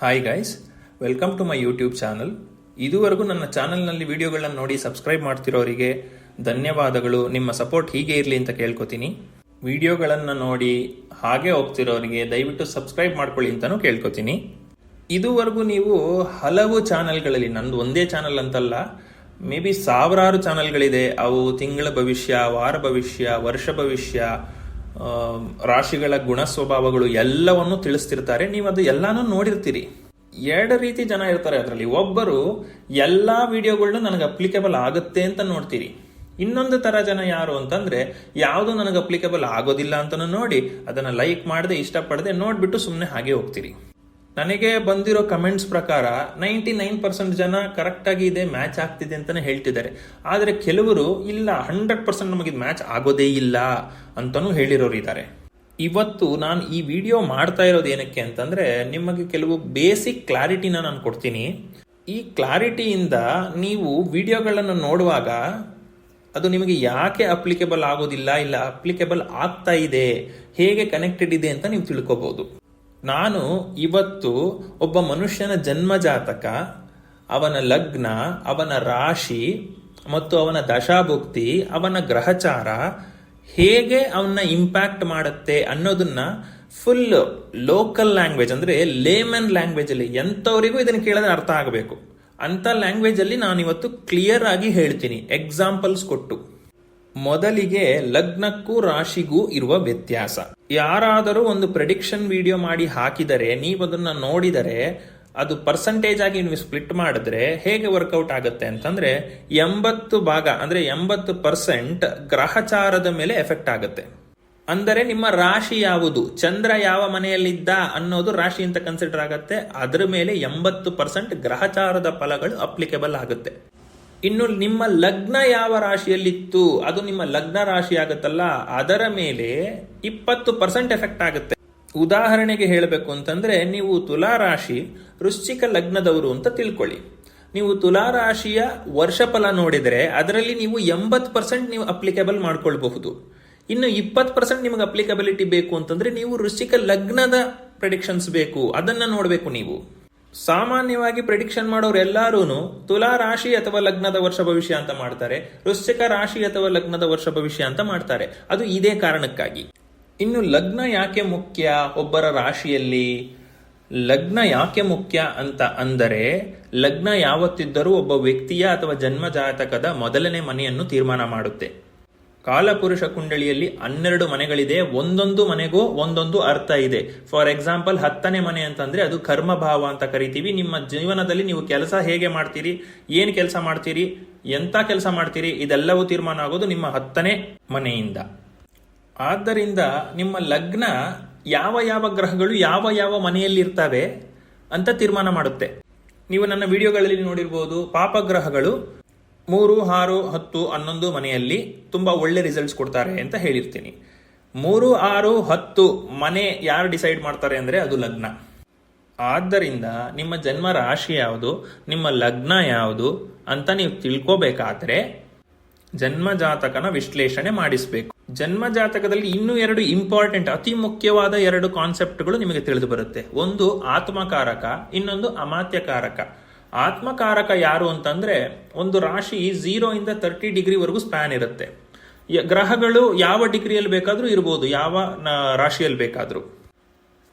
Hi guys welcome to my YouTube channel ಇದುವರೆಗೂ ನನ್ನ ಚಾನಲ್ನಲ್ಲಿ ವಿಡಿಯೋಗಳನ್ನು ನೋಡಿ ಸಬ್ಸ್ಕ್ರೈಬ್ ಮಾಡ್ತಿರೋರಿಗೆ ಧನ್ಯವಾದಗಳು. ನಿಮ್ಮ ಸಪೋರ್ಟ್ ಹೀಗೆ ಇರಲಿ ಅಂತ ಕೇಳ್ಕೊತೀನಿ. ವಿಡಿಯೋಗಳನ್ನು ನೋಡಿ ಹಾಗೆ ಹೋಗ್ತಿರೋರಿಗೆ ದಯವಿಟ್ಟು ಸಬ್ಸ್ಕ್ರೈಬ್ ಮಾಡ್ಕೊಳ್ಳಿ ಅಂತಲೂ ಕೇಳ್ಕೊತೀನಿ. ಇದುವರೆಗೂ ನೀವು ಹಲವು ಚಾನಲ್ಗಳಲ್ಲಿ ನಂದು ಒಂದೇ ಚಾನಲ್ ಅಂತಲ್ಲ ಮೇ ಬಿ ಸಾವಿರಾರು ಚಾನಲ್ಗಳಿದೆ ಅವು ತಿಂಗಳ ಭವಿಷ್ಯ, ವಾರ ಭವಿಷ್ಯ, ವರ್ಷ ಭವಿಷ್ಯ ರಾಶಿಗಳ ಗುಣ ಸ್ವಭಾವಗಳು ಎಲ್ಲವನ್ನು ತಿಳಿಸ್ತಿರ್ತಾರೆ. ನೀವು ಅದು ಎಲ್ಲಾನು ನೋಡಿರ್ತೀರಿ. ಎರಡು ರೀತಿ ಜನ ಇರ್ತಾರೆ ಅದರಲ್ಲಿ. ಒಬ್ಬರು ಎಲ್ಲಾ ವಿಡಿಯೋಗಳನ್ನ ನನಗೆ ಅಪ್ಲಿಕೇಬಲ್ ಆಗುತ್ತೆ ಅಂತ ನೋಡ್ತೀರಿ. ಇನ್ನೊಂದು ತರ ಜನ ಯಾರು ಅಂತಂದ್ರೆ, ಯಾವುದು ನನಗೆ ಅಪ್ಲಿಕೇಬಲ್ ಆಗೋದಿಲ್ಲ ಅಂತಲೂ ನೋಡಿ, ಅದನ್ನ ಲೈಕ್ ಮಾಡದೆ, ಇಷ್ಟಪಡದೆ ನೋಡ್ಬಿಟ್ಟು ಸುಮ್ಮನೆ ಹಾಗೆ ಹೋಗ್ತೀರಿ. ನನಗೆ ಬಂದಿರೋ ಕಮೆಂಟ್ಸ್ ಪ್ರಕಾರ ನೈಂಟಿ ನೈನ್ ಪರ್ಸೆಂಟ್ ಜನ ಕರೆಕ್ಟ್ ಆಗಿ ಇದೆ ಮ್ಯಾಚ್ ಆಗ್ತಿದೆ ಅಂತಾನೆ ಹೇಳ್ತಿದ್ದಾರೆ. ಆದರೆ ಕೆಲವರು ಇಲ್ಲ ಹಂಡ್ರೆಡ್ ಪರ್ಸೆಂಟ್ ನಮಗೆ ಮ್ಯಾಚ್ ಆಗೋದೇ ಇಲ್ಲ ಅಂತಾನೂ ಹೇಳಿರೋರು ಇದ್ದಾರೆ. ಇವತ್ತು ನಾನು ಈ ವಿಡಿಯೋ ಮಾಡ್ತಾ ಇರೋದು ಏನಕ್ಕೆ ಅಂತಂದ್ರೆ ನಿಮಗೆ ಕೆಲವು ಬೇಸಿಕ್ ಕ್ಲಾರಿಟಿನ ನಾನು ಕೊಡ್ತೀನಿ. ಈ ಕ್ಲಾರಿಟಿಯಿಂದ ನೀವು ವಿಡಿಯೋಗಳನ್ನು ನೋಡುವಾಗ ಅದು ನಿಮಗೆ ಯಾಕೆ ಅಪ್ಲಿಕೇಬಲ್ ಆಗೋದಿಲ್ಲ ಇಲ್ಲ ಅಪ್ಲಿಕೇಬಲ್ ಆಗ್ತಾ ಇದೆ, ಹೇಗೆ ಕನೆಕ್ಟೆಡ್ ಇದೆ ಅಂತ ನೀವು ತಿಳ್ಕೋಬಹುದು ನಾನು ಇವತ್ತು ಒಬ್ಬ ಮನುಷ್ಯನ ಜನ್ಮಜಾತಕ, ಅವನ ಲಗ್ನ, ಅವನ ರಾಶಿ ಮತ್ತು ಅವನ ದಶಾಭುಕ್ತಿ, ಅವನ ಗ್ರಹಚಾರ ಹೇಗೆ ಅವನ್ನ ಇಂಪ್ಯಾಕ್ಟ್ ಮಾಡುತ್ತೆ ಅನ್ನೋದನ್ನ ಫುಲ್ ಲೋಕಲ್ ಲ್ಯಾಂಗ್ವೇಜ್ ಅಂದ್ರೆ ಲೇಮನ್ ಲ್ಯಾಂಗ್ವೇಜ್ ಅಲ್ಲಿ ಎಂಥವರಿಗೂ ಇದನ್ನು ಕೇಳಿದ್ರೆ ಅರ್ಥ ಆಗಬೇಕು. ಅಂತ ಲ್ಯಾಂಗ್ವೇಜ್ ಅಲ್ಲಿ ನಾನು ಇವತ್ತು ಕ್ಲಿಯರ್ ಆಗಿ ಹೇಳ್ತೀನಿ. ಎಕ್ಸಾಂಪಲ್ಸ್ ಕೊಟ್ಟು. ಮೊದಲಿಗೆ ಲಗ್ನಕ್ಕೂ ರಾಶಿಗೂ ಇರುವ ವ್ಯತ್ಯಾಸ. ಯಾರಾದರೂ ಒಂದು ಪ್ರೆಡಿಕ್ಷನ್ ವಿಡಿಯೋ ಮಾಡಿ ಹಾಕಿದರೆ, ನೀವು ಅದನ್ನ ನೋಡಿದರೆ, ಅದು ಪರ್ಸೆಂಟೇಜ್ ಆಗಿ ನೀವು ಸ್ಪ್ಲಿಟ್ ಮಾಡಿದ್ರೆ ಹೇಗೆ ವರ್ಕೌಟ್ ಆಗುತ್ತೆ ಅಂತಂದ್ರೆ, ಎಂಬತ್ತು ಭಾಗ, ಅಂದ್ರೆ ಎಂಬತ್ತು ಪರ್ಸೆಂಟ್ ಗ್ರಹಚಾರದ ಮೇಲೆ ಎಫೆಕ್ಟ್ ಆಗುತ್ತೆ. ಅಂದರೆ ನಿಮ್ಮ ರಾಶಿ ಯಾವುದು? ಚಂದ್ರ ಯಾವ ಮನೆಯಲ್ಲಿದ್ದ ಅನ್ನೋದು ರಾಶಿ ಅಂತ ಕನ್ಸಿಡರ್ ಆಗುತ್ತೆ. ಅದರ ಮೇಲೆ ಎಂಬತ್ತು ಪರ್ಸೆಂಟ್ ಗ್ರಹಚಾರದ ಫಲಗಳು ಅಪ್ಲಿಕೇಬಲ್ ಆಗುತ್ತೆ. ಇನ್ನು ನಿಮ್ಮ ಲಗ್ನ ಯಾವ ರಾಶಿಯಲ್ಲಿತ್ತು? ಅದು ನಿಮ್ಮ ಲಗ್ನ ರಾಶಿ ಆಗುತ್ತಲ್ಲ? ಅದರ ಮೇಲೆ ಇಪ್ಪತ್ತು ಪರ್ಸೆಂಟ್ ಎಫೆಕ್ಟ್ ಆಗುತ್ತೆ. ಉದಾಹರಣೆಗೆ ಹೇಳಬೇಕು ಅಂತಂದ್ರೆ, ನೀವು ತುಲಾ ರಾಶಿ, ವೃಶ್ಚಿಕ ಲಗ್ನದವರು ಅಂತ ತಿಳ್ಕೊಳ್ಳಿ. ನೀವು ತುಲಾ ರಾಶಿಯ ವರ್ಷಫಲ ನೋಡಿದರೆ, ಅದರಲ್ಲಿ ನೀವು ಎಂಬತ್ತು ಪರ್ಸೆಂಟ್ ನೀವು ಅಪ್ಲಿಕೇಬಲ್ ಮಾಡ್ಕೊಳ್ಬಹುದು. ಇನ್ನು ಇಪ್ಪತ್ತು ಪರ್ಸೆಂಟ್ ನಿಮಗೆ ಅಪ್ಲಿಕಬಿಲಿಟಿ ಬೇಕು ಅಂತಂದ್ರೆ, ನೀವು ವೃಶ್ಚಿಕ ಲಗ್ನದ ಪ್ರೆಡಿಕ್ಷನ್ಸ್ ಬೇಕು. ಅದನ್ನ ನೋಡಬೇಕು ನೀವು. ಸಾಮಾನ್ಯವಾಗಿ ಪ್ರಿಡಿಕ್ಷನ್ ಮಾಡೋರು ತುಲಾ ರಾಶಿ ಅಥವಾ ಲಗ್ನದ ವರ್ಷ ಭವಿಷ್ಯ ಅಂತ ಮಾಡ್ತಾರೆ, ವೃಶ್ಚಿಕ ರಾಶಿ ಅಥವಾ ಲಗ್ನದ ವರ್ಷ ಭವಿಷ್ಯ ಅಂತ ಮಾಡ್ತಾರೆ. ಅದು ಇದೇ ಕಾರಣಕ್ಕಾಗಿ. ಇನ್ನು ಲಗ್ನ ಯಾಕೆ ಮುಖ್ಯ ಒಬ್ಬರ ರಾಶಿಯಲ್ಲಿ? ಲಗ್ನ ಯಾಕೆ ಮುಖ್ಯ ಅಂತ ಅಂದರೆ, ಲಗ್ನ ಯಾವತ್ತಿದ್ದರೂ ಒಬ್ಬ ವ್ಯಕ್ತಿಯ ಅಥವಾ ಜನ್ಮ ಜಾತಕದ ಮೊದಲನೇ ಮನೆಯನ್ನು ತೀರ್ಮಾನ ಮಾಡುತ್ತೆ. ಕಾಲಪುರುಷ ಕುಂಡಳಿಯಲ್ಲಿ ಹನ್ನೆರಡು ಮನೆಗಳಿದೆ. ಒಂದೊಂದು ಮನೆಗೂ ಒಂದೊಂದು ಅರ್ಥ ಇದೆ. ಫಾರ್ ಎಕ್ಸಾಂಪಲ್ ಹತ್ತನೇ ಮನೆ ಅಂತಂದ್ರೆ ಅದು ಕರ್ಮಭಾವ ಅಂತ ಕರಿತೀವಿ. ನಿಮ್ಮ ಜೀವನದಲ್ಲಿ ನೀವು ಕೆಲಸ ಹೇಗೆ ಮಾಡ್ತೀರಿ? ಏನ್ ಕೆಲಸ ಮಾಡ್ತೀರಿ? ಎಂತ ಕೆಲಸ ಮಾಡ್ತೀರಿ? ಇದೆಲ್ಲವೂ ತೀರ್ಮಾನ ಆಗೋದು ನಿಮ್ಮ ಹತ್ತನೇ ಮನೆಯಿಂದ. ಆದ್ದರಿಂದ ನಿಮ್ಮ ಲಗ್ನ ಯಾವ ಯಾವ ಗ್ರಹಗಳು ಯಾವ ಯಾವ ಮನೆಯಲ್ಲಿ ಇರ್ತವೆ ಅಂತ ತೀರ್ಮಾನ ಮಾಡುತ್ತೆ. ನೀವು ನನ್ನ ವಿಡಿಯೋಗಳಲ್ಲಿ ನೋಡಿರ್ಬೋದು, ಪಾಪಗ್ರಹಗಳು ಮೂರು, ಆರು, ಹತ್ತು, ಹನ್ನೊಂದು ಮನೆಯಲ್ಲಿ ತುಂಬಾ ಒಳ್ಳೆ ರಿಸಲ್ಟ್ಸ್ ಕೊಡ್ತಾರೆ ಅಂತ ಹೇಳಿರ್ತೀನಿ. ಮೂರು, ಆರು, ಹತ್ತು ಮನೆ ಯಾರು ಡಿಸೈಡ್ ಮಾಡ್ತಾರೆ ಅಂದ್ರೆ ಅದು ಲಗ್ನ. ಆದ್ದರಿಂದ ನಿಮ್ಮ ಜನ್ಮ ರಾಶಿ ಯಾವುದು, ನಿಮ್ಮ ಲಗ್ನ ಯಾವುದು ಅಂತ ನೀವು ತಿಳ್ಕೋಬೇಕಾದ್ರೆ ಜನ್ಮ ಜಾತಕನ ವಿಶ್ಲೇಷಣೆ ಮಾಡಿಸಬೇಕು. ಜನ್ಮ ಜಾತಕದಲ್ಲಿ ಇನ್ನೂ ಎರಡು ಇಂಪಾರ್ಟೆಂಟ್ ಅತಿ ಮುಖ್ಯವಾದ ಎರಡು ಕಾನ್ಸೆಪ್ಟ್ಗಳು ನಿಮಗೆ ತಿಳಿದು ಬರುತ್ತೆ. ಒಂದು ಆತ್ಮಕಾರಕ, ಇನ್ನೊಂದು ಅಮಾತ್ಯಕಾರಕ. ಆತ್ಮಕಾರಕ ಯಾರು ಅಂತಂದ್ರೆ ಒಂದು ರಾಶಿ ಝೀರೋ ಇಂದ ತರ್ಟಿ ಡಿಗ್ರಿವರೆಗೂ ಸ್ಪ್ಯಾನ್ ಇರುತ್ತೆ. ಗ್ರಹಗಳು ಯಾವ ಡಿಗ್ರಿಯಲ್ಲಿ ಬೇಕಾದ್ರೂ ಇರ್ಬೋದು, ಯಾವ ರಾಶಿಯಲ್ಲಿ ಬೇಕಾದ್ರೂ.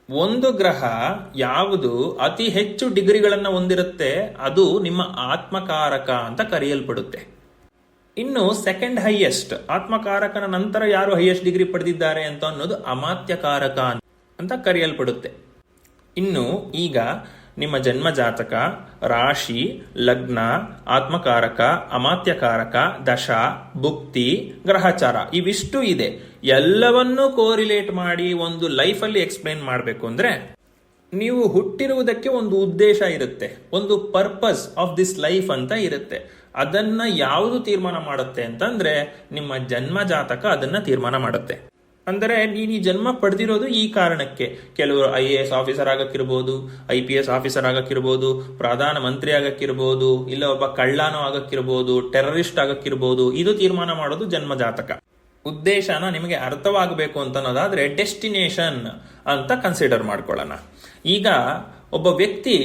ಒಂದು ಗ್ರಹ ಯಾವುದು ಅತಿ ಹೆಚ್ಚು ಡಿಗ್ರಿಗಳನ್ನ ಹೊಂದಿರುತ್ತೆ, ಅದು ನಿಮ್ಮ ಆತ್ಮಕಾರಕ ಅಂತ ಕರೆಯಲ್ಪಡುತ್ತೆ. ಇನ್ನು ಸೆಕೆಂಡ್ ಹೈಯೆಸ್ಟ್ ಆತ್ಮಕಾರಕನ ನಂತರ ಯಾರು ಹೈಯೆಸ್ಟ್ ಡಿಗ್ರಿ ಪಡೆದಿದ್ದಾರೆ ಅಂತ ಅನ್ನೋದು ಅಮಾತ್ಯಕಾರಕ ಅಂತ ಕರೆಯಲ್ಪಡುತ್ತೆ. ಇನ್ನು ಈಗ ನಿಮ್ಮ ಜನ್ಮ ಜಾತಕ, ರಾಶಿ, ಲಗ್ನ, ಆತ್ಮಕಾರಕ, ಅಮಾತ್ಯಕಾರಕ, ದಶ, ಭುಕ್ತಿ, ಗ್ರಹಚಾರ, ಇವಿಷ್ಟು ಇದೆ. ಎಲ್ಲವನ್ನೂ ಕೋರಿಲೇಟ್ ಮಾಡಿ ಒಂದು ಲೈಫಲ್ಲಿ ಎಕ್ಸ್ಪ್ಲೈನ್ ಮಾಡಬೇಕು ಅಂದ್ರೆ, ನೀವು ಹುಟ್ಟಿರುವುದಕ್ಕೆ ಒಂದು ಉದ್ದೇಶ ಇರುತ್ತೆ. ಒಂದು ಪರ್ಪಸ್ ಆಫ್ ದಿಸ್ ಲೈಫ್ ಅಂತ ಇರುತ್ತೆ. ಅದನ್ನ ಯಾವುದು ತೀರ್ಮಾನ ಮಾಡುತ್ತೆ ಅಂತಂದ್ರೆ, ನಿಮ್ಮ ಜನ್ಮ ಜಾತಕ ಅದನ್ನ ತೀರ್ಮಾನ ಮಾಡುತ್ತೆ. ಅಂದರೆ ನೀನು ಈ ಜನ್ಮ ಪಡೆದಿರೋದು ಈ ಕಾರಣಕ್ಕೆ. ಕೆಲವರು ಐ ಎ ಎಸ್ ಆಫೀಸರ್ ಆಗಕ್ಕಿರ್ಬೋದು, ಐ ಪಿ ಎಸ್ ಆಫೀಸರ್ ಆಗಕ್ಕಿರ್ಬೋದು, ಪ್ರಧಾನ ಮಂತ್ರಿ ಆಗಕ್ಕಿರ್ಬೋದು, ಇಲ್ಲ ಒಬ್ಬ ಕಳ್ಳಾನೋ ಆಗಕ್ಕಿರ್ಬೋದು, ಟೆರರಿಸ್ಟ್ ಆಗಕ್ಕಿರ್ಬೋದು, ಇದು ತೀರ್ಮಾನ ಮಾಡೋದು ಜನ್ಮ ಜಾತಕ. ಉದ್ದೇಶನ ನಿಮಗೆ ಅರ್ಥವಾಗಬೇಕು ಅಂತ ಅನ್ನೋದಾದ್ರೆ ಡೆಸ್ಟಿನೇಷನ್ ಅಂತ ಕನ್ಸಿಡರ್ ಮಾಡ್ಕೊಳ್ಳೋಣ. ಈಗ ಒಬ್ಬ ವ್ಯಕ್ತಿ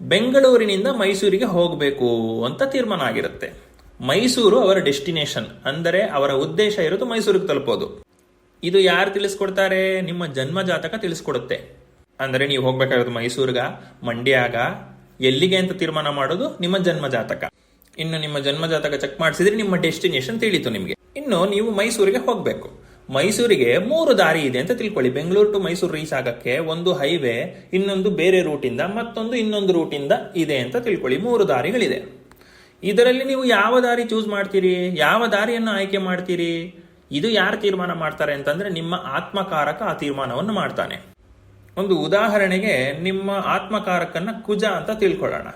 ಬೆಂಗಳೂರಿನಿಂದ ಮೈಸೂರಿಗೆ ಹೋಗಬೇಕು ಅಂತ ತೀರ್ಮಾನ ಆಗಿರುತ್ತೆ. ಮೈಸೂರು ಅವರ ಡೆಸ್ಟಿನೇಷನ್, ಅಂದರೆ ಅವರ ಉದ್ದೇಶ ಇರೋದು ಮೈಸೂರಿಗೆ ತಲುಪೋದು. ಇದು ಯಾರು ತಿಳಿಸ್ಕೊಡ್ತಾರೆ? ನಿಮ್ಮ ಜನ್ಮ ಜಾತಕ ತಿಳಿಸ್ಕೊಡುತ್ತೆ. ಅಂದರೆ ನೀವು ಹೋಗ್ಬೇಕಾಗಿರೋದು ಮೈಸೂರ್ಗ, ಮಂಡ್ಯಾಗ, ಎಲ್ಲಿಗೆ ಅಂತ ತೀರ್ಮಾನ ಮಾಡೋದು ನಿಮ್ಮ ಜನ್ಮ ಜಾತಕ. ಇನ್ನು ನಿಮ್ಮ ಜನ್ಮ ಜಾತಕ ಚೆಕ್ ಮಾಡಿಸಿದ್ರೆ ನಿಮ್ಮ ಡೆಸ್ಟಿನೇಷನ್ ತಿಳಿತು ನಿಮಗೆ. ಇನ್ನು ನೀವು ಮೈಸೂರಿಗೆ ಹೋಗಬೇಕು. ಮೈಸೂರಿಗೆ ಮೂರು ದಾರಿ ಇದೆ ಅಂತ ತಿಳ್ಕೊಳ್ಳಿ. ಬೆಂಗಳೂರು ಟು ಮೈಸೂರು ರೀಚ್ ಆಗಕ್ಕೆ ಒಂದು ಹೈವೇ ಇನ್ನೊಂದು ಬೇರೆ ರೂಟಿಂದ ಮತ್ತೊಂದು ಇನ್ನೊಂದು ರೂಟಿಂದ ಇದೆ ಅಂತ ತಿಳ್ಕೊಳ್ಳಿ. ಮೂರು ದಾರಿಗಳಿದೆ. ಇದರಲ್ಲಿ ನೀವು ಯಾವ ದಾರಿ ಚೂಸ್ ಮಾಡ್ತೀರಿ? ಯಾವ ದಾರಿಯನ್ನು ಆಯ್ಕೆ ಮಾಡ್ತೀರಿ? ಇದು ಯಾರು ತೀರ್ಮಾನ ಮಾಡ್ತಾರೆ ಅಂತಂದ್ರೆ ನಿಮ್ಮ ಆತ್ಮಕಾರಕ ಆ ತೀರ್ಮಾನವನ್ನು ಮಾಡ್ತಾನೆ. ಒಂದು ಉದಾಹರಣೆಗೆ ನಿಮ್ಮ ಆತ್ಮಕಾರಕನ್ನ ಕುಜ ಅಂತ ತಿಳ್ಕೊಳ್ಳೋಣ.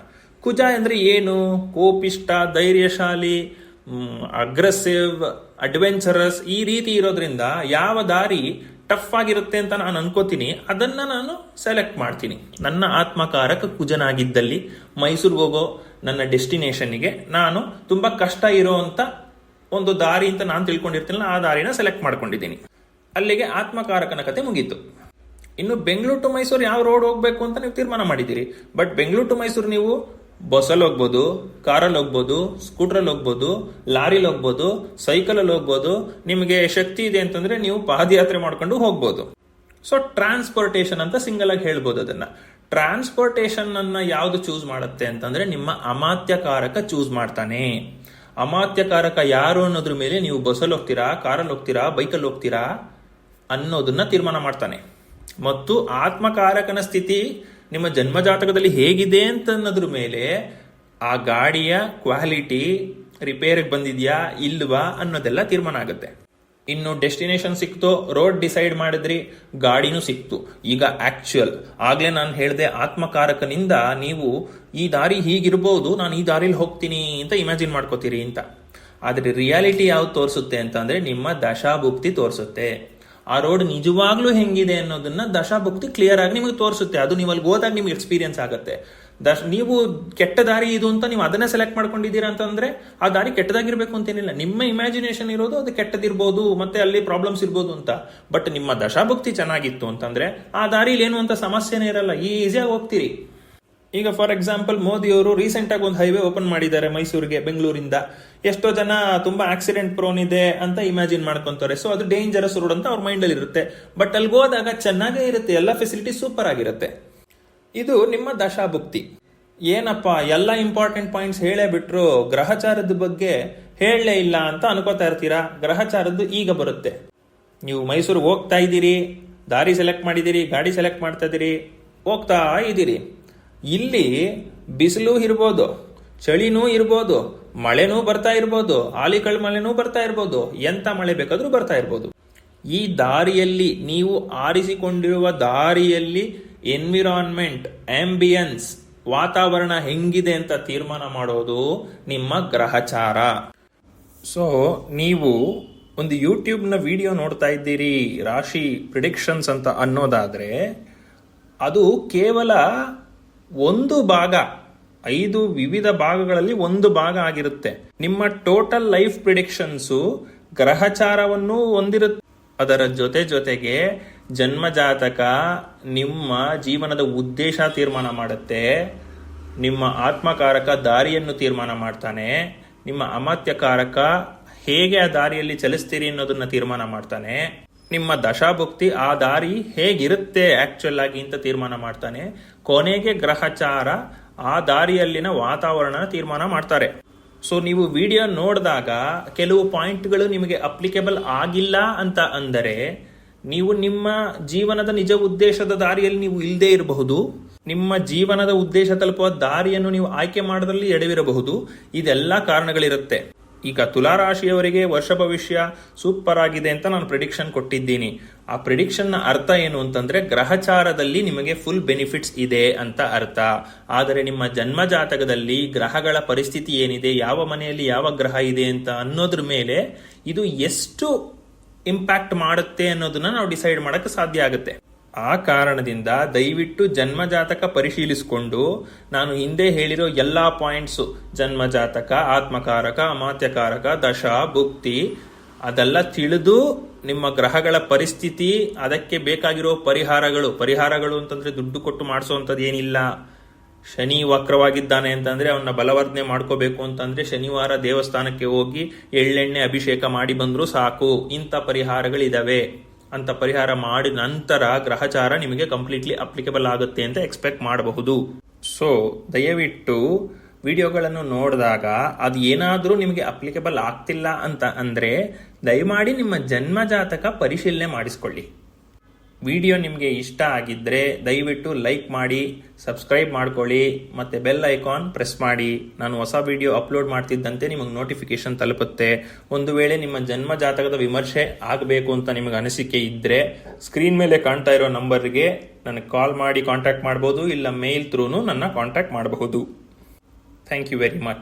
ಕುಜ ಅಂದ್ರೆ ಏನು? ಕೋಪಿಷ್ಟ, ಧೈರ್ಯಶಾಲಿ ಅಗ್ರೆಸಿವ್ ಅಡ್ವೆಂಚರಸ್ ಈ ರೀತಿ ಇರೋದ್ರಿಂದ ಯಾವ ದಾರಿ ಟಫ್ ಆಗಿರುತ್ತೆ ಅಂತ ನಾನು ಅನ್ಕೋತೀನಿ. ಅದನ್ನ ನಾನು ಸೆಲೆಕ್ಟ್ ಮಾಡ್ತೀನಿ. ನನ್ನ ಆತ್ಮಕಾರಕ ಕುಜನಾಗಿದ್ದಲ್ಲಿ ಮೈಸೂರಿಗೆ ಹೋಗೋ ನನ್ನ ಡೆಸ್ಟಿನೇಷನ್ಗೆ ನಾನು ತುಂಬಾ ಕಷ್ಟ ಇರೋಂಥ ಒಂದು ದಾರಿ ಅಂತ ನಾನು ತಿಳ್ಕೊಂಡಿರ್ತೀನಲ್ಲ, ಆ ದಾರಿನ ಸೆಲೆಕ್ಟ್ ಮಾಡ್ಕೊಂಡಿದ್ದೀನಿ. ಅಲ್ಲಿಗೆ ಆತ್ಮಕಾರಕನ ಕತೆ ಮುಗೀತು. ಇನ್ನು ಬೆಂಗಳೂರು ಟು ಮೈಸೂರು ಯಾವ ರೋಡ್ ಹೋಗ್ಬೇಕು ಅಂತ ನೀವು ತೀರ್ಮಾನ ಮಾಡಿದ್ದೀರಿ. ಬಟ್ ಬೆಂಗಳೂರು ಟು ಮೈಸೂರು ನೀವು ಬಸ್ಸಲ್ಲಿ ಹೋಗ್ಬೋದು, ಕಾರಲ್ಲಿ ಹೋಗ್ಬೋದು, ಸ್ಕೂಟ್ರಲ್ಲಿ ಹೋಗ್ಬೋದು, ಲಾರಿಲಿ ಹೋಗ್ಬೋದು ಸೈಕಲಲ್ಲಿ ಹೋಗ್ಬೋದು, ನಿಮಗೆ ಶಕ್ತಿ ಇದೆ ಅಂತಂದ್ರೆ ನೀವು ಪಾದಯಾತ್ರೆ ಮಾಡ್ಕೊಂಡು ಹೋಗ್ಬೋದು. ಸೊ ಟ್ರಾನ್ಸ್ಪೋರ್ಟೇಷನ್ ಅಂತ ಸಿಂಗಲ್ ಆಗಿ ಹೇಳ್ಬೋದು ಅದನ್ನ. ಟ್ರಾನ್ಸ್ಪೋರ್ಟೇಷನ್ ಅನ್ನ ಯಾವ್ದು ಚೂಸ್ ಮಾಡುತ್ತೆ ಅಂತಂದ್ರೆ ನಿಮ್ಮ ಅಮಾತ್ಯಕಾರಕ ಚೂಸ್ ಮಾಡ್ತಾನೆ. ಅಮಾತ್ಯಕಾರಕ ಯಾರು ಅನ್ನೋದ್ರ ಮೇಲೆ ನೀವು ಬಸ್ಸಲ್ಲಿ ಹೋಗ್ತೀರಾ, ಕಾರಲ್ಲಿ ಹೋಗ್ತೀರಾ, ಬೈಕಲ್ಲಿ ಹೋಗ್ತೀರಾ ಅನ್ನೋದನ್ನ ತೀರ್ಮಾನ ಮಾಡ್ತಾನೆ. ಮತ್ತು ಆತ್ಮಕಾರಕನ ಸ್ಥಿತಿ ನಿಮ್ಮ ಜನ್ಮಜಾತಕದಲ್ಲಿ ಹೇಗಿದೆ ಅಂತ ಅನ್ನೋದ್ರ ಮೇಲೆ ಆ ಗಾಡಿಯ ಕ್ವಾಲಿಟಿ ರಿಪೇರಿಗೆ ಬಂದಿದೆಯಾ, ಇಲ್ವಾ ಅನ್ನೋದೆಲ್ಲ ತೀರ್ಮಾನ ಆಗುತ್ತೆ. ಇನ್ನು ಡೆಸ್ಟಿನೇಷನ್ ಸಿಕ್ತು, ರೋಡ್ ಡಿಸೈಡ್ ಮಾಡಿದ್ರಿ, ಗಾಡಿನೂ ಸಿಕ್ತು. ಈಗ ಆಕ್ಚುಯಲ್ ಆಗ್ಲೇ ನಾನು ಹೇಳಿದೆ, ಆತ್ಮಕಾರಕನಿಂದ ನೀವು ಈ ದಾರಿ ಹೀಗಿರ್ಬೋದು, ನಾನು ಈ ದಾರಿಲಿ ಹೋಗ್ತೀನಿ ಅಂತ ಇಮ್ಯಾಜಿನ್ ಮಾಡ್ಕೋತೀರಿ ಅಂತ. ಆದ್ರೆ ರಿಯಾಲಿಟಿ ಯಾವ್ದು ತೋರಿಸುತ್ತೆ ಅಂತಂದ್ರೆ, ನಿಮ್ಮ ದಶಾಭುಕ್ತಿ ತೋರಿಸುತ್ತೆ. ಆ ರೋಡ್ ನಿಜವಾಗ್ಲೂ ಹೆಂಗಿದೆ ಅನ್ನೋದನ್ನ ದಶಾಭುಕ್ತಿ ಕ್ಲಿಯರ್ ಆಗಿ ನಿಮಗೆ ತೋರಿಸುತ್ತೆ. ಅದು ನೀವು ಅಲ್ಲಿ ಹೋದಾಗ ನಿಮ್ಗೆ ಎಕ್ಸ್ಪೀರಿಯನ್ಸ್ ಆಗುತ್ತೆ. ದಶ ನೀವು ಕೆಟ್ಟ ದಾರಿ ಇದು ಅಂತ ನೀವು ಅದನ್ನೇ ಸೆಲೆಕ್ಟ್ ಮಾಡ್ಕೊಂಡಿದ್ದೀರಾ ಅಂತಂದ್ರೆ ಆ ದಾರಿ ಕೆಟ್ಟದಾಗಿರ್ಬೇಕು ಅಂತೇನಿಲ್ಲ ನಿಮ್ಮ ಇಮ್ಯಾಜಿನೇಷನ್ ಇರೋದು ಅದು ಕೆಟ್ಟದಿರ್ಬೋದು, ಮತ್ತೆ ಅಲ್ಲಿ ಪ್ರಾಬ್ಲಮ್ಸ್ ಇರ್ಬೋದು ಅಂತ. ಬಟ್ ನಿಮ್ಮ ದಶಾಭಕ್ತಿ ಚೆನ್ನಾಗಿತ್ತು ಅಂತಂದ್ರೆ ಆ ದಾರಿಲಿ ಏನು ಅಂತ ಸಮಸ್ಯೆನೇ ಇರಲ್ಲ. ಈಸಿಯಾಗಿ ಹೋಗ್ತೀರಿ. ಈಗ ಫಾರ್ ಎಕ್ಸಾಂಪಲ್ ಮೋದಿ ಅವರು ರೀಸೆಂಟ್ ಆಗಿ ಒಂದು ಹೈವೇ ಓಪನ್ ಮಾಡಿದ್ದಾರೆ ಮೈಸೂರಿಗೆ, ಬೆಂಗಳೂರಿಂದ. ಎಷ್ಟೋ ಜನ ತುಂಬಾ ಆಕ್ಸಿಡೆಂಟ್ ಪ್ರೋನ್ ಇದೆ ಅಂತ ಇಮ್ಯಾಜಿನ್ ಮಾಡ್ಕೊಂತಾರೆ. ಸೊ ಅದು ಡೇಂಜರಸ್ ರೋಡ್ ಅಂತ ಅವ್ರ ಮೈಂಡ್ ಅಲ್ಲಿ ಇರುತ್ತೆ. ಬಟ್ ಅಲ್ಲಿ ಹೋದಾಗ ಚೆನ್ನಾಗೇ ಇರುತ್ತೆ. ಎಲ್ಲ ಫೆಸಿಲಿಟಿ ಸೂಪರ್ ಆಗಿರುತ್ತೆ. ಇದು ನಿಮ್ಮ ದಶಾಭುಕ್ತಿ. ಏನಪ್ಪ, ಎಲ್ಲ ಇಂಪಾರ್ಟೆಂಟ್ ಪಾಯಿಂಟ್ಸ್ ಹೇಳೇ ಬಿಟ್ರು ಗ್ರಹಚಾರದ ಬಗ್ಗೆ ಹೇಳಲೇ ಇಲ್ಲ ಅಂತ ಅನ್ಕೋತಾ ಇರ್ತೀರಾ? ಗ್ರಹಚಾರದ್ದು ಈಗ ಬರುತ್ತೆ. ನೀವು ಮೈಸೂರಿಗೆ ಹೋಗ್ತಾ ಇದ್ದೀರಿ, ದಾರಿ ಸೆಲೆಕ್ಟ್ ಮಾಡಿದ್ದೀರಿ, ಗಾಡಿ ಸೆಲೆಕ್ಟ್ ಮಾಡ್ತಾ ಇದ್ದೀರಿ, ಹೋಗ್ತಾ ಇದ್ದೀರಿ. ಇಲ್ಲಿ ಬಿಸಿಲು ಇರ್ಬೋದು, ಚಳಿನೂ ಇರ್ಬೋದು, ಮಳೆನೂ ಬರ್ತಾ ಇರ್ಬೋದು, ಆಲಿಕಳ್ ಮಳೆನೂ ಬರ್ತಾ ಇರ್ಬೋದು, ಎಂತ ಮಳೆ ಬೇಕಾದರೂ ಬರ್ತಾ ಇರ್ಬೋದು. ಈ ದಾರಿಯಲ್ಲಿ ನೀವು ಆರಿಸಿಕೊಂಡಿರುವ ದಾರಿಯಲ್ಲಿ ಎನ್ವಿರಾನ್ಮೆಂಟ್ ಆಂಬಿಯನ್ಸ್ ವಾತಾವರಣ ಹೆಂಗಿದೆ ಅಂತ ತೀರ್ಮಾನ ಮಾಡೋದು ನಿಮ್ಮ ಗ್ರಹಚಾರ. ಸೊ ನೀವು ಒಂದು ಯೂಟ್ಯೂಬ್ನ ವಿಡಿಯೋ ನೋಡ್ತಾ ಇದ್ದೀರಿ, ರಾಶಿ ಪ್ರಿಡಿಕ್ಷನ್ಸ್ ಅಂತ ಅನ್ನೋದಾದ್ರೆ, ಅದು ಕೇವಲ ಒಂದು ಭಾಗ, ಐದು ವಿವಿಧ ಭಾಗಗಳಲ್ಲಿ ಒಂದು ಭಾಗ ಆಗಿರುತ್ತೆ. ನಿಮ್ಮ ಟೋಟಲ್ ಲೈಫ್ ಪ್ರಿಡಿಕ್ಷನ್ಸು ಗ್ರಹಚಾರವನ್ನು ಹೊಂದಿರುತ್ತೆ ಅದರ ಜೊತೆ ಜೊತೆಗೆ ಜನ್ಮ ಜಾತಕ ನಿಮ್ಮ ಜೀವನದ ಉದ್ದೇಶ ತೀರ್ಮಾನ ಮಾಡುತ್ತೆ. ನಿಮ್ಮ ಆತ್ಮಕಾರಕ ದಾರಿಯನ್ನು ತೀರ್ಮಾನ ಮಾಡ್ತಾನೆ. ನಿಮ್ಮ ಅಮಾತ್ಯಕಾರಕ ಹೇಗೆ ಆ ದಾರಿಯಲ್ಲಿ ಚಲಿಸ್ತೀರಿ ಅನ್ನೋದನ್ನ ತೀರ್ಮಾನ ಮಾಡ್ತಾನೆ. ನಿಮ್ಮ ದಶಾಭುಕ್ತಿ ಆ ದಾರಿ ಹೇಗಿರುತ್ತೆ ಆಕ್ಚುಲ್ ಆಗಿ ಅಂತ ತೀರ್ಮಾನ ಮಾಡ್ತಾನೆ. ಕೊನೆಗೆ ಗ್ರಹಚಾರ ಆ ದಾರಿಯಲ್ಲಿನ ವಾತಾವರಣ ತೀರ್ಮಾನ ಮಾಡ್ತಾರೆ. ಸೊ ನೀವು ವಿಡಿಯೋ ನೋಡಿದಾಗ ಕೆಲವು ಪಾಯಿಂಟ್ಗಳು ನಿಮಗೆ ಅಪ್ಲಿಕೇಬಲ್ ಆಗಿಲ್ಲ ಅಂತ ಅಂದರೆ ನೀವು ನಿಮ್ಮ ಜೀವನದ ನಿಜ ಉದ್ದೇಶದ ದಾರಿಯಲ್ಲಿ ನೀವು ಇಲ್ಲದೆ ಇರಬಹುದು. ನಿಮ್ಮ ಜೀವನದ ಉದ್ದೇಶ ತಲುಪುವ ದಾರಿಯನ್ನು ನೀವು ಆಯ್ಕೆ ಮಾಡೋದ್ರಲ್ಲಿ ಎಡವಿರಬಹುದು. ಇದೆಲ್ಲ ಕಾರಣಗಳಿರುತ್ತೆ. ಈಗ ತುಲಾರಾಶಿಯವರಿಗೆ ವರ್ಷ ಭವಿಷ್ಯ ಸೂಪರ್ ಆಗಿದೆ ಅಂತ ನಾನು ಪ್ರಿಡಿಕ್ಷನ್ ಕೊಟ್ಟಿದ್ದೀನಿ. ಆ ಪ್ರಿಡಿಕ್ಷನ್ನ ಅರ್ಥ ಏನು ಅಂತಂದ್ರೆ ಗ್ರಹಚಾರದಲ್ಲಿ ನಿಮಗೆ ಫುಲ್ ಬೆನಿಫಿಟ್ಸ್ ಇದೆ ಅಂತ ಅರ್ಥ. ಆದರೆ ನಿಮ್ಮ ಜನ್ಮ ಜಾತಕದಲ್ಲಿ ಗ್ರಹಗಳ ಪರಿಸ್ಥಿತಿ ಏನಿದೆ, ಯಾವ ಮನೆಯಲ್ಲಿ ಯಾವ ಗ್ರಹ ಇದೆ ಅಂತ ಅನ್ನೋದ್ರ ಮೇಲೆ ಇದು ಎಷ್ಟು ಇಂಪ್ಯಾಕ್ಟ್ ಮಾಡುತ್ತೆ ಅನ್ನೋದನ್ನ ನಾವು ಡಿಸೈಡ್ ಮಾಡಕ್ಕೆ ಸಾಧ್ಯ ಆಗುತ್ತೆ. ಆ ಕಾರಣದಿಂದ ದಯವಿಟ್ಟು ಜನ್ಮಜಾತಕ ಪರಿಶೀಲಿಸಿಕೊಂಡು ನಾನು ಹಿಂದೆ ಹೇಳಿರೋ ಎಲ್ಲಾ ಪಾಯಿಂಟ್ಸು ಜನ್ಮಜಾತಕ, ಆತ್ಮಕಾರಕ, ಅಮಾತ್ಯಕಾರಕ, ದಶ, ಭುಕ್ತಿ, ಅದೆಲ್ಲ ತಿಳಿದು ನಿಮ್ಮ ಗ್ರಹಗಳ ಪರಿಸ್ಥಿತಿ, ಅದಕ್ಕೆ ಬೇಕಾಗಿರೋ ಪರಿಹಾರಗಳು ಪರಿಹಾರಗಳು ಅಂತಂದ್ರೆ ದುಡ್ಡು ಕೊಟ್ಟು ಮಾಡಿಸುವಂಥದ್ದು ಏನಿಲ್ಲ. ಶನಿ ವಕ್ರವಾಗಿದ್ದಾನೆ ಅಂತಂದ್ರೆ ಅವನ್ನ ಬಲವರ್ಧನೆ ಮಾಡ್ಕೋಬೇಕು ಅಂತಂದ್ರೆ ಶನಿವಾರ ದೇವಸ್ಥಾನಕ್ಕೆ ಹೋಗಿ ಎಳ್ಳೆಣ್ಣೆ ಅಭಿಷೇಕ ಮಾಡಿ ಬಂದರೂ ಸಾಕು. ಇಂಥ ಪರಿಹಾರಗಳಿದಾವೆ. ಅಂತ ಪರಿಹಾರ ಮಾಡಿದ ನಂತರ ಗ್ರಹಚಾರ ನಿಮಗೆ ಕಂಪ್ಲೀಟ್ಲಿ ಅಪ್ಲಿಕೇಬಲ್ ಆಗುತ್ತೆ ಅಂತ ಎಕ್ಸ್ಪೆಕ್ಟ್ ಮಾಡಬಹುದು. ಸೊ ದಯವಿಟ್ಟು ವಿಡಿಯೋಗಳನ್ನು ನೋಡಿದಾಗ ಅದು ಏನಾದರೂ ನಿಮಗೆ ಅಪ್ಲಿಕೇಬಲ್ ಆಗ್ತಿಲ್ಲ ಅಂತ ಅಂದರೆ ದಯಮಾಡಿ ನಿಮ್ಮ ಜನ್ಮ ಜಾತಕ ಪರಿಶೀಲನೆ ಮಾಡಿಸ್ಕೊಳ್ಳಿ. ವಿಡಿಯೋ ನಿಮಗೆ ಇಷ್ಟ ಆಗಿದ್ರೆ ದಯವಿಟ್ಟು ಲೈಕ್ ಮಾಡಿ, ಸಬ್ಸ್ಕ್ರೈಬ್ ಮಾಡ್ಕೊಳ್ಳಿ, ಮತ್ತೆ ಬೆಲ್ ಐಕಾನ್ ಪ್ರೆಸ್ ಮಾಡಿ. ನಾನು ಹೊಸ ವಿಡಿಯೋ ಅಪ್ಲೋಡ್ ಮಾಡ್ತಿದ್ದಂತೆ ನಿಮಗೆ ನೋಟಿಫಿಕೇಶನ್ ತಲುಪುತ್ತೆ. ಒಂದು ವೇಳೆ ನಿಮ್ಮ ಜನ್ಮ ಜಾತಕದ ವಿಮರ್ಶೆ ಆಗಬೇಕು ಅಂತ ನಿಮಗೆ ಅನಿಸಿಕೆ ಇದ್ದರೆ ಸ್ಕ್ರೀನ್ ಮೇಲೆ ಕಾಣ್ತಾ ಇರೋ ನಂಬರ್ಗೆ ನನಗೆ ಕಾಲ್ ಮಾಡಿ ಕಾಂಟ್ಯಾಕ್ಟ್ ಮಾಡ್ಬೋದು, ಇಲ್ಲ ಮೇಲ್ ಥ್ರೂನು ನನ್ನ ಕಾಂಟ್ಯಾಕ್ಟ್ ಮಾಡಬಹುದು. Thank you very much.